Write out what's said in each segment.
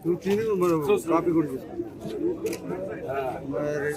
నువ్వు తిను మనం కాపీ కూడా తీసుకుందాం. మరి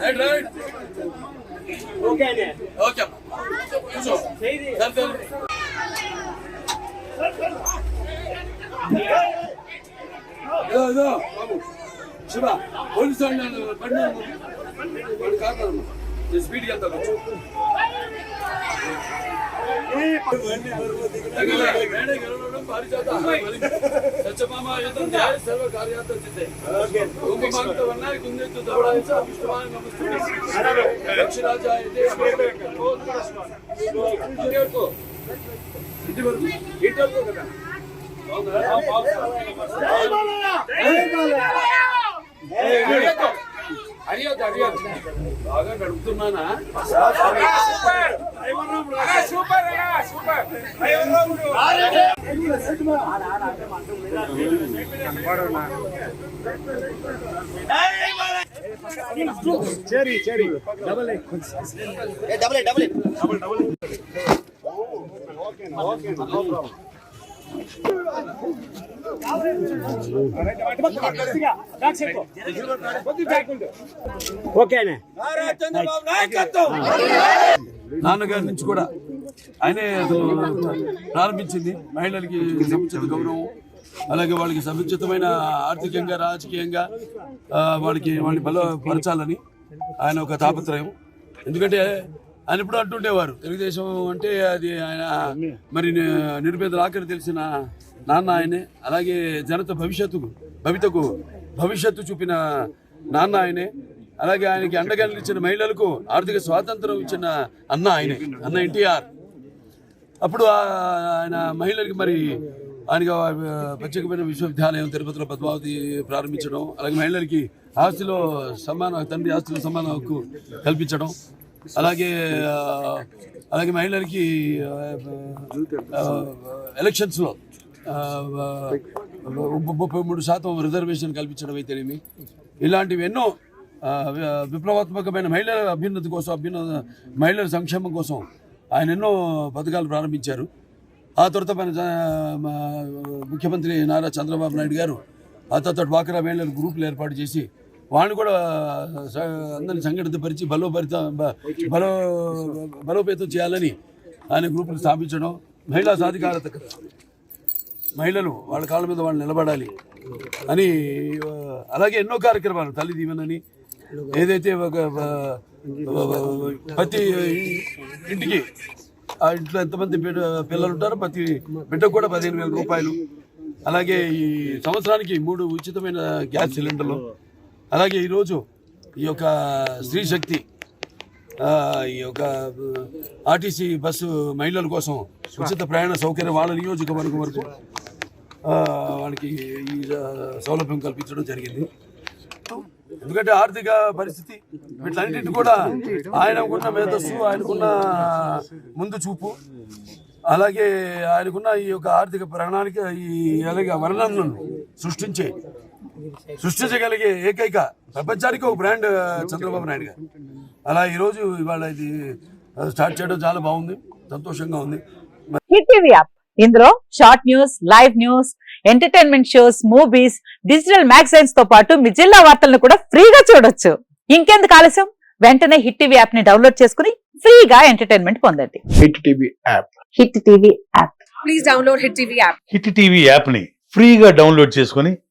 ఆయన వస్తున్నాడు. ఏదో ఏదో బాబు శివ పోలీసు వాళ్ళు పడినారు స్పీడ్కి వెళ్తా కొంచెం మేడే గెలవడం పారిజాత సత్యభామ యుద్ధం ధ్యాయ సర్వ కార్యార్థ సిద్ధే కుంభమాంత వర్ణాయ కుందేత్తు దవడాయచ విష్ణువాయ నమస్తే దక్షిణాచాయ ఇంటి వరకు ఇంటి వరకు కదా అడిగదు అడిగదు బాగా నడుపుతున్నానా ఓకేనే నాన్నగారి నుంచి కూడా ఆయనే ప్రారంభించింది. మహిళలకి సముచిత గౌరవం అలాగే వాళ్ళకి సముచితమైన ఆర్థికంగా రాజకీయంగా వాళ్ళకి వాళ్ళని బలపరచాలని ఆయన ఒక తాపత్రయం. ఎందుకంటే అని ఇప్పుడు అంటుండేవారు. తెలుగుదేశం అంటే అది ఆయన మరి ని- నిరుపేదల ఆఖరి తెలిసిన నాన్న ఆయనే అలాగే జనత భవిష్యత్తుకు భవితకు భవిష్యత్తు చూపిన నాన్న ఆయనే అలాగే ఆయనకి అండగా నిలిచిన మహిళలకు ఆర్థిక స్వాతంత్రం ఇచ్చిన అన్న ఆయనే అన్న ఎన్టీఆర్. అప్పుడు ఆయన మహిళలకి మరి ఆయనకి ప్రత్యేకమైన విశ్వవిద్యాలయం తిరుపతిలో పద్మావతి ప్రారంభించడం అలాగే మహిళలకి ఆస్తిలో సమాన తండ్రి ఆస్తిలో సమాన హక్కు కల్పించడం అలాగే అలాగే మహిళలకి ఎలక్షన్స్లో ముప్పై మూడు శాతం రిజర్వేషన్ కల్పించడం అయితేనేమి? ఇలాంటివి ఎన్నో విప్లవాత్మకమైన మహిళల అభ్యున్నతి కోసం అభ్యున్న మహిళల సంక్షేమం కోసం ఆయన ఎన్నో పథకాలు ప్రారంభించారు. ఆ తర్వాత మన ముఖ్యమంత్రి నారా చంద్రబాబు నాయుడు గారు ఆ తర్వాత డ్వాక్రా మహిళల గ్రూపులు ఏర్పాటు చేసి వాళ్ళని కూడా అందరినీ అందరిని సంఘటితపరిచి బలోపరిత బ- బలో బలోపేతం చేయాలని ఆయన గ్రూపులు స్థాపించడం మహిళా సాధికారత మహిళలు వాళ్ళ కాళ్ళ మీద వాళ్ళు నిలబడాలి అని అలాగే ఎన్నో కార్యక్రమాలు తల్లి దీవెనని ఏదైతే ఒక ప్రతి ఇంటికి ఆ ఇంట్లో ఎంతమంది పిల్లలు ఉంటారో ప్రతి బిడ్డకు కూడా పదిహేను వేల రూపాయలు. అలాగే ఈ సంవత్సరానికి మూడు ఉచితమైన గ్యాస్ సిలిండర్లు. అలాగే ఈరోజు ఈ యొక్క స్త్రీ శక్తి ఈ యొక్క ఆర్టీసీ బస్సు మహిళల కోసం ఉచిత ప్రయాణ సౌకర్యం వాళ్ళ నియోజకవర్గం వరకు వాళ్ళకి ఈ సౌలభ్యం కల్పించడం జరిగింది. ఎందుకంటే ఆర్థిక పరిస్థితి వీటన్నింటిని కూడా ఆయనకున్న మేధస్సు ఆయనకున్న ముందు చూపు అలాగే ఆయనకున్న ఈ యొక్క ఆర్థిక ప్రణాళిక ఈ అలాగే వర్ణనను సృష్టించే సృష్టించగలిగే ఏకైక ప్రపంచానికి ఒక బ్రాండ్ చంద్రబాబు నాయుడు గారు. అలా ఈరోజు ఇవాళ ఇది స్టార్ట్ చేయడం చాలా బాగుంది సంతోషంగా ఉంది. Hit TV app. ఇందులో short news live news entertainment shows movies digital మ్యాగజైన్స్తో పాటు మీ జిల్లా వార్తలను కూడా ఫ్రీగా చూడొచ్చు. ఇంకెందుకు ఆలస్యం? వెంటనే హిట్ టీవీ యాప్ని డౌన్లోడ్ చేసుకుని ఫ్రీగా ఎంటర్టైన్మెంట్ పొందండి. Hit TV app. Hit TV app. Please download Hit TV app. Hit TV యాప్ని ఫ్రీగా డౌన్లోడ్ చేసుకొని